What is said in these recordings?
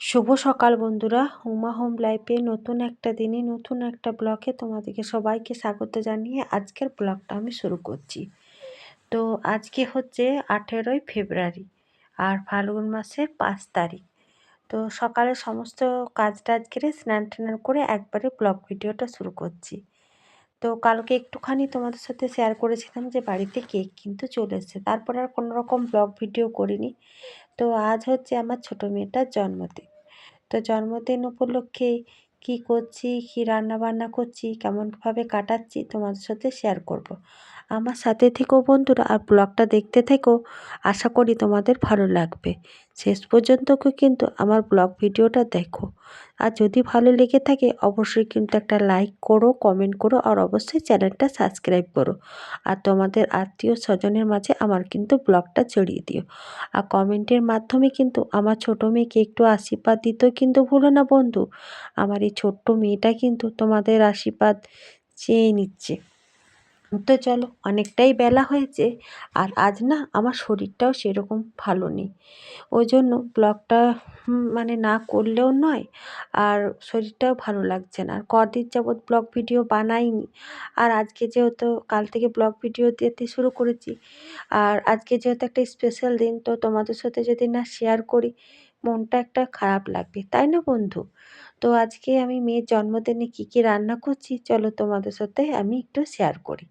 শুভ সকাল বন্ধুরা। উমা হোম লাইফে নতুন একটা দিনে, নতুন একটা ব্লগে তোমাদেরকে সবাইকে স্বাগত জানিয়ে আজকের ব্লগটা আমি শুরু করছি। তো আজকে হচ্ছে আঠেরোই ফেব্রুয়ারি আর ফাল্গুন মাসের পাঁচ তারিখ। তো সকালে সমস্ত কাজ টাজ করে স্নান টান করে একবারে ব্লগ ভিডিওটা শুরু করছি। তো কালকে একটুখানি তোমাদের সাথে শেয়ার করেছিলাম যে বাড়িতে কেক কিন্তু চলে এসেছে। তারপর আর কোনো রকম ব্লগ ভিডিও করিনি। তো আজ হচ্ছে আমার ছোটো মেয়েটার জন্মদিন। তো জন্মদিন উপলক্ষে কি করছি, কী রান্না বান্না করছি, কেমনভাবে কাটাচ্ছি তোমাদের সাথে শেয়ার করব। আমার সাথে থেকেও বন্ধুরা, আর ব্লগটা দেখতে থেকেও আশা করি তোমাদের ভালো লাগবে। শেষ পর্যন্তকে কিন্তু আমার ব্লগ ভিডিওটা দেখো। আর যদি ভালো লেগে থাকে, অবশ্যই কিন্তু একটা লাইক করো, কমেন্ট করো, আর অবশ্যই চ্যানেলটা সাবস্ক্রাইব করো। আর তোমাদের আত্মীয় স্বজনের মাঝে আমার কিন্তু ব্লগটা ছড়িয়ে দিও। আর কমেন্টের মাধ্যমে কিন্তু আমার ছোটো মেয়েকে একটু আশীর্বাদ দিতেও কিন্তু ভুলো না বন্ধু। আমার এই ছোট্ট মেয়েটা কিন্তু তোমাদের আশীর্বাদ চেয়ে নিচ্ছে। তো চলো, অনেকটাই বেলা হয়েছে আর আজ না আমার শরীরটাও সেরকম ভালো নেই। ওই জন্য ব্লগটা মানে না করলেও নয় আর শরীরটাও ভালো লাগছে না। আর কদিন যাবৎ ব্লগ ভিডিও বানাইনি। আর আজকে যেহেতু কাল থেকে ব্লগ ভিডিও দিতে শুরু করেছি আর আজকে যেহেতু একটা স্পেশাল দিন, তো তোমাদের সাথে যদি না শেয়ার করি, মনটা একটা খারাপ লাগবে। তাই না বন্ধু? তো আজকে আমি মেয়ের জন্মদিনে কী কী রান্না করছি, চলো তোমাদের সাথে আমি একটু শেয়ার করি।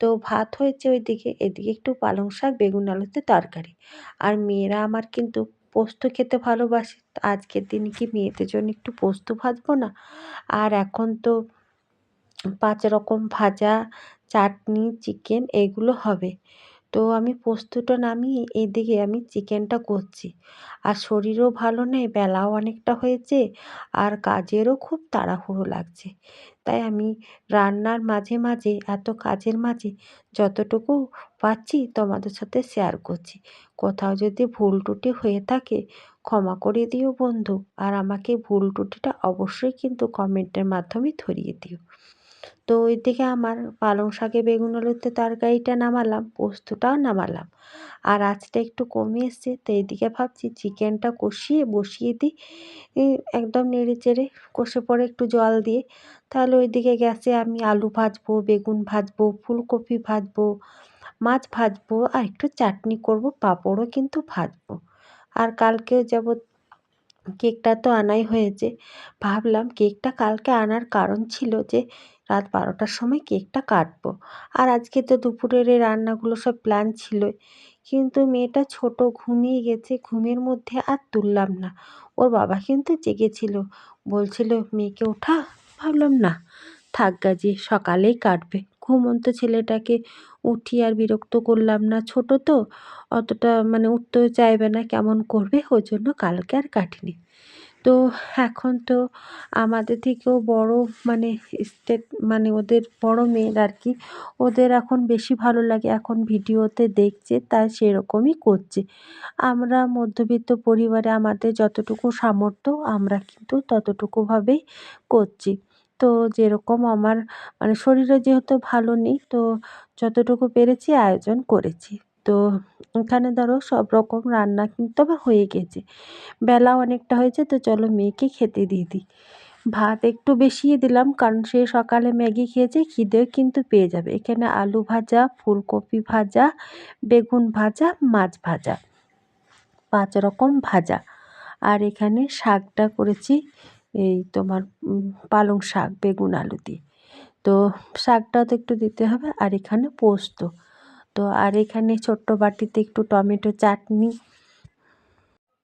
তো ভাত হয়েছে ওইদিকে, এদিকে একটু পালং শাক, বেগুন, আলুতে তরকারি। আর মেয়েরা আমার কিন্তু পোস্ত খেতে ভালোবাসে। আজকের দিনে কি মেয়েদের জন্য একটু পোস্ত ভাজবো না? আর এখন তো পাঁচ রকম ভাজা, চাটনি, চিকেন, এগুলো হবে। তো আমি পোস্তটা নামিয়ে এইদিকে আমি চিকেনটা করছি। আর শরীরও ভালো নেই, বেলাও অনেকটা হয়েছে আর কাজেরও খুব তাড়াহুড়ো লাগছে। তাই আমি রান্নার মাঝে মাঝে, এত কাজের মাঝে যতটুকু পাচ্ছি তোমাদের সাথে শেয়ার করছি। কোথাও যদি ভুল টুটি হয়ে থাকে, ক্ষমা করে দিও বন্ধু। আর আমাকে ভুল টুটিটা অবশ্যই কিন্তু কমেন্টের মাধ্যমে ধরিয়ে দিও। তো ওই দিকে আমার পালং শাকে বেগুন আলুতে তরকারিটা নামালাম, পোস্তটাও নামালাম। আর আঁচটা একটু কমে এসছে, তো এইদিকে ভাবছি চিকেনটা কষিয়ে বসিয়ে দিই। একদম নেড়ে চেড়ে কষে পরে একটু জল দিয়ে, তাহলে ওইদিকে গ্যাসে আমি আলু ভাজবো, বেগুন ভাজবো, ফুলকপি ভাজবো, মাছ ভাজবো, আর একটু চাটনি করব, পাঁপড়ও কিন্তু ভাজবো। আর কালকেও যাব কেকটা তো আনাই হয়েছে, ভাবলাম কেকটা কালকে আনার কারণ ছিল যে রাত বারোটার সময় কেকটা কাটবো। আর আজকে তো দুপুরের এই রান্নাগুলো সব প্ল্যান ছিলই। কিন্তু মেয়েটা ছোট ঘুমিয়ে গেছে, ঘুমের মধ্যে আর তুললাম না। ওর বাবা কিন্তু জেগেছিল। বলছিল, মেয়েকে ওঠা? ভাবলাম, না, থাক গাজি, সকালেই কাটবে। ঘুমন্ত ছেলেটাকে উঠি আর বিরক্ত করলাম না। ছোট তো, অতটা মানে উঠতেও চাইবে না, কেমন করবে? ওই জন্য কালকে আর কাটিনি। তো এখন তো আমাদের থেকেও বড় মানে স্টেট মানে ওদের বড় মেয়ের আর কি, ওদের এখন বেশি ভালো লাগে, এখন ভিডিওতে দেখছে, তাই সেরকমই করছে। আমরা মধ্যবিত্ত পরিবারে আমাদের যতটুকু সামর্থ্য, আমরা কিন্তু ততটুকুভাবেই করছি। তো যেরকম আমার মানে শরীরে যেহেতু ভালো নেই, তো যতটুকু পেরেছি আয়োজন করেছি। তো এখানে ধরো সব রকম রান্না কিন্তু আমার হয়ে গেছে। বেলা অনেকটা হয়েছে তো চলো মেয়েকে খেতে দিয়ে দিই। ভাত একটু বেশিয়ে দিলাম কারণ সে সকালে ম্যাগি খেয়েছে, খিদেও কিন্তু পেয়ে যাবে। এখানে আলু ভাজা, ফুলকপি ভাজা, বেগুন ভাজা, মাছ ভাজা, পাঁচ রকম ভাজা। আর এখানে শাকটা করেছি এই তোমার পালং শাক, বেগুন আলু দিয়ে। তো শাকটাও তো একটু দিতে হবে আর এখানে পোস্ত। তো আর এখানে ছোট্ট বাটিতে একটু টমেটো চাটনি।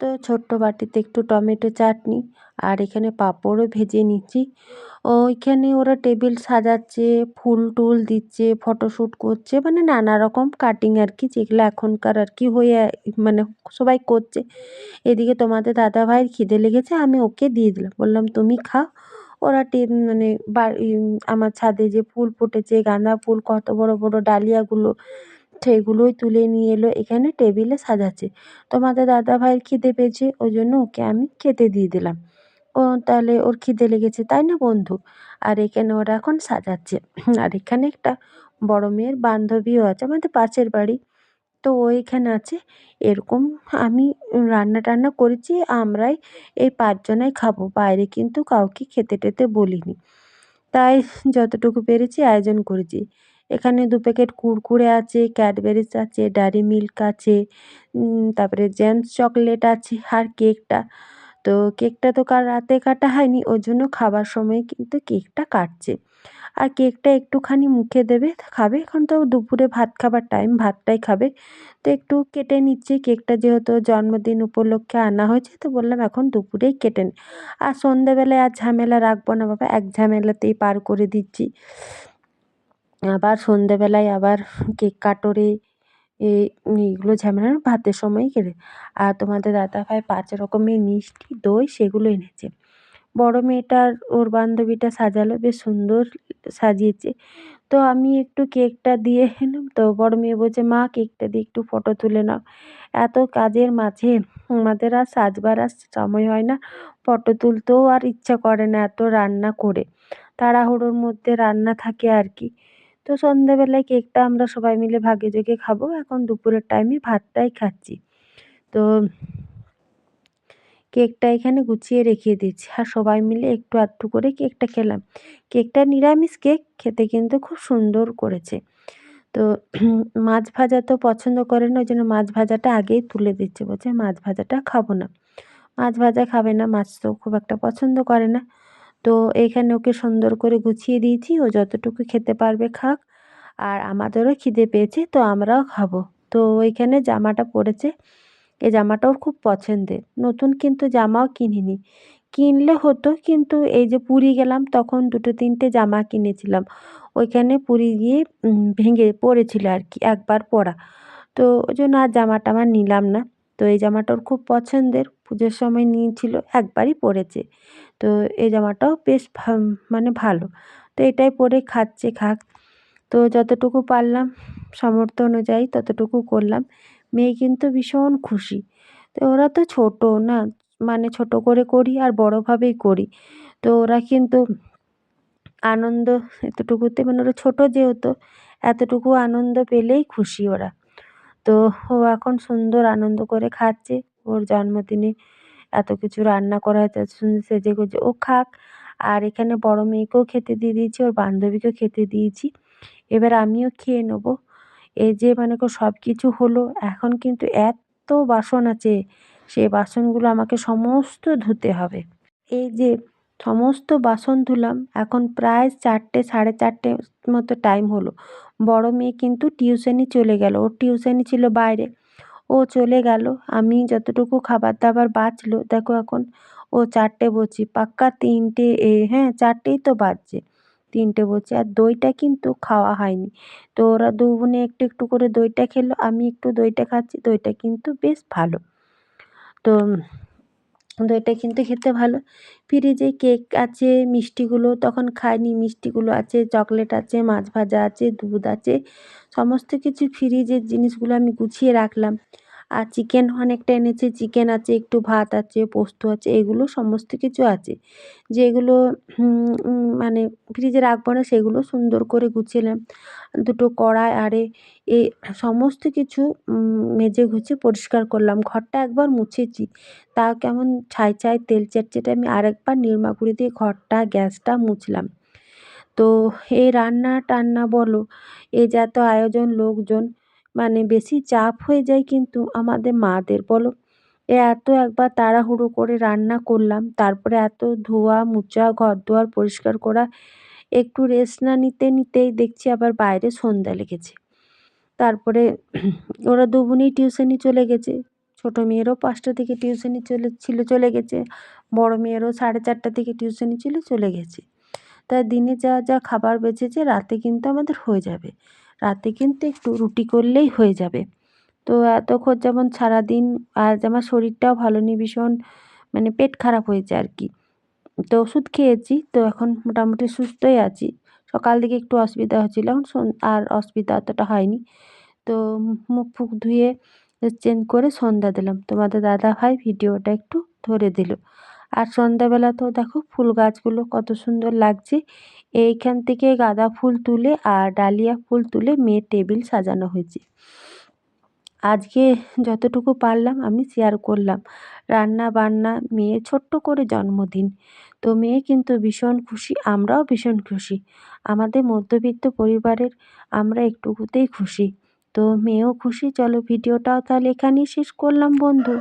তো ছোট্ট বাটিতে একটু টমেটো চাটনি আর এখানে পাঁপড়ও ভেজে নিচ্ছি। ওইখানে ওরা টেবিল সাজাচ্ছে, ফুল টুল দিচ্ছে ফটোশ্যুট করছে মানে নানা রকম কাটিং আর কি যেগুলো এখনকার আর কি হয়ে মানে সবাই করছে। এদিকে তোমাদের দাদা ভাইয়ের খিদে লেগেছে, আমি ওকে দিয়ে দিলাম। বললাম, তুমি খাও। ওরা টে মানে আমার ছাদে যে ফুল ফুটেছে, গাঁদা ফুল, কত বড় বড় ডালিয়াগুলো সেগুলোই তুলে নিয়ে এলো, এখানে টেবিলে সাজাচ্ছে। তোমাদের দাদা ভাইয়ের খিদে পেয়েছে ওই জন্য ওকে আমি খেতে দিয়ে দিলাম। ও তাহলে ওর খিদে লেগেছে, তাই না বন্ধু? আর এখানে ওরা এখন সাজাচ্ছে। আর এখানে একটা বড় মেয়ের বান্ধবীও আছে, আমাদের পাশের বাড়ি। তো ওইখানে আছে, এরকম আমি রান্না টান্না করেছি, আমরাই এই পাঁচজনাই খাব, বাইরে কিন্তু কাউকে খেতে টেতে বলিনি। তাই যতটুকু পেরেছি আয়োজন করেছি। এখানে দু প্যাকেট কুরকুরে আছে ক্যাডবেরিজ আছে ডেয়ারি মিল্ক আছে তারপরে জেমস চকলেট আছে আর কেকটা। তো কেকটা তো কাল রাতে কাটা হয়নি, ওই জন্য খাবার সময় কিন্তু কেকটা কাটছে। আর কেকটা একটুখানি মুখে দেবে, খাবে। এখন তো দুপুরে ভাত খাবার টাইম ভাতটাই খাবে। তো একটু কেটে নিচ্ছি। কেকটা যেহেতু জন্মদিন উপলক্ষে আনা হয়েছে, তো বললাম এখন দুপুরেই কেটে নি। আর সন্ধেবেলায় আর ঝামেলা রাখব না বাবা, এক ঝামেলাতেই পার করে দিচ্ছি। আবার সন্ধেবেলায় আবার কেক কাটোরে এই এইগুলো ঝামেলা ভাতের সময় কেটে। আর তোমাদের দাদাভাই পাঁচ রকমের মিষ্টি, দই সেগুলো এনেছে। বড় মেয়েটার, ওর বান্ধবীটা সাজালো, বেশ সুন্দর সাজিয়েছে। তো আমি একটু কেকটা দিয়ে এলাম। তো বড় মেয়ে বলছে, মা, কেকটা দিয়ে একটু ফটো তুলে নাও। এত কাজের মাঝে আমাদের আর সাজবার আর সময় হয় না। ফটো তুলতেও আর ইচ্ছা করে না এত রান্না করে। তাড়াহুড়োর মধ্যে রান্না থাকে আর কি। তো সন্ধেবেলায় কেকটা আমরা সবাই মিলে ভাগে যোগে খাব। এখন দুপুরের টাইমে ভাতটাই খাচ্ছি। তো কেকটা এখানে গুছিয়ে রেখে দিচ্ছি আর সবাই মিলে একটু আধটু করে কেকটা খেলাম। কেকটা নিরামিষ কেক, খেতে কিন্তু খুব সুন্দর করেছে। তো মাছ ভাজা তো পছন্দ করে না ওই জন্য মাছ ভাজাটা আগেই তুলে দিচ্ছে বলছে, মাছ ভাজাটা খাব না। মাছ ভাজা খাবে না, মাছ তো খুব একটা পছন্দ করে না। তো এইখানে ওকে সুন্দর করে গুছিয়ে দিয়েছি। ও যতটুকু খেতে পারবে খাক। আর আমাদেরও খিদে পেয়েছে, তো আমরাও খাব। তো ওইখানে জামাটা পরেছে। এই জামাটা ওর খুব পছন্দের। নতুন কিন্তু জামাও কিনিনি। কিনলে হতো, কিন্তু এই যে পুরী গেলাম, তখন দুটো তিনটে জামা কিনেছিলাম। ওইখানে পুরী গিয়ে ভেঙে পড়েছিল আর কি, একবার পরা তো ওই জন্য আর জামাটা আমার নিলাম না। তো এই জামাটা ওর খুব পছন্দের। পুজোর সময় নিয়েছিল, একবারই পরেছে। তো এই জামাটাও বেশ মানে ভালো। তো এটাই পরে খাচ্ছে, খাক। তো যতটুকু পারলাম, সামর্থ্য অনুযায়ী ততটুকু করলাম। মেয়ে কিন্তু ভীষণ খুশি। তো ওরা তো ছোটো না মানে ছোটো করে করি আর বড়োভাবেই করি। তো ওরা কিন্তু আনন্দ এতটুকুতে মানে ওরা ছোটো যেহেতু, এতটুকু আনন্দ পেলেই খুশি ওরা। তো ও এখন সুন্দর আনন্দ করে খাচ্ছে। ওর জন্মদিনে এত কিছু রান্না করা হয়েছে সুন্দর সেজে গুজে, ও খাক। আর এখানে বড় মেয়েকেও খেতে দিয়ে দিয়েছি, ওর বান্ধবীকেও খেতে দিয়েছি। এবার আমিও খেয়ে নেব। এই যে মানে সব কিছু হলো, এখন কিন্তু এত বাসন আছে সেই বাসনগুলো আমাকে সমস্ত ধুতে হবে। এই যে সমস্ত বাসন ধুলাম, এখন প্রায় চারটে, সাড়ে চারটে মতো টাইম হলো। বড় মেয়ে কিন্তু টিউশনি চলে গেল। ওর টিউশনি ছিল বাইরে। ও চলে গেল। আমি যতটুকু খাবার দাবার বাঁচলো, দেখো এখন ও চারটে বলছি, পাক্কা তিনটে, এ হ্যাঁ চারটেই তো বাজছে। তিনটে বলছে, আর দইটা কিন্তু খাওয়া হয়নি। তো ওরা দু বোনে একটু একটু করে দইটা খেলো, আমি একটু দইটা খাচ্ছি, দইটা কিন্তু বেশ ভালো। তো দইটা কিন্তু খেতে ভালো। ফ্রিজে কেক আছে, মিষ্টিগুলো তখন খাইনি, মিষ্টিগুলো আছে, চকলেট আছে, মাছ ভাজা আছে, দুধ আছে, সমস্ত কিছু ফ্রিজের জিনিসগুলো আমি গুছিয়ে রাখলাম। আর চিকেন অনেকটা এনেছে চিকেন আছে, একটু ভাত আছে, পোস্ত আছে, এগুলো সমস্ত কিছু আছে। যেগুলো মানে ফ্রিজে রাখব না, সেগুলো সুন্দর করে গুছিয়ে দুটো কড়াই, আরে এই সমস্ত কিছু মেজে গুছিয়ে পরিষ্কার করলাম। ঘরটা একবার মুছেছি। তা কেমন ছাই ছাই তেল চেটচেটে আমি আরেকবার নির্মা গুঁড়ি দিয়ে ঘরটা, গ্যাসটা মুছলাম। তো এই রান্না টান্না বলো, এ যত আয়োজন, লোকজন মানে বেশি চাপ হয়ে যায় কিন্তু আমাদের মাদের বলো। এ এত একবার তাড়াহুড়ো করে রান্না করলাম, তারপরে এত ধোয়া মোছা ঘর দুয়ার পরিষ্কার করা, একটু রেস্ট না নিতে নিতেই দেখছি আবার বাইরে সন্ধ্যা লেগেছে। তারপরে ওরা দু বোনই টিউশনি চলে গেছে। ছোটো মেয়েরও পাঁচটা থেকে টিউশনি চলে, ছিল, চলে গেছে। বড় মেয়েরও সাড়ে চারটা থেকে টিউশনি ছিল, চলে গেছে। তাই দিনে যা যা খাবার বেঁচেছে, রাতে কিন্তু আমাদের হয়ে যাবে। রাতে কিন্তু একটু রুটি করলেই হয়ে যাবে। তো এতক্ষণ যেমন সারাদিন আজ আমার শরীরটাও ভালো নেই, ভীষণ মানে পেট খারাপ হয়েছে আর কি। তো ওষুধ খেয়েছি, তো এখন মোটামুটি সুস্থই আছি। সকাল দিকে একটু অসুবিধা হচ্ছিল, এখন আর অসুবিধা অতটা হয়নি। তো মুখ ফুক ধুয়ে চেঞ্জ করে সন্ধ্যা দিলাম। তোমাদের দাদা ভাই ভিডিওটা একটু ধরে দিল। আর সন্ধ্যাবেলা তো দেখো ফুল গাছগুলো কত সুন্দর লাগছে। এইখান থেকে গাঁদা ফুল তুলে আর ডালিয়া ফুল তুলে মেয়ের টেবিল সাজানো হয়েছে। আজকে যতটুকু পারলাম আমি শেয়ার করলাম। রান্না বান্না, মেয়ে ছোট্ট করে জন্মদিন। তো মেয়ে কিন্তু ভীষণ খুশি, আমরাও ভীষণ খুশি। আমাদের মধ্যবিত্ত পরিবারের আমরা একটুকুতেই খুশি। তো মেয়েও খুশি, চলো ভিডিওটাও তাহলে এখানেই শেষ করলাম বন্ধু।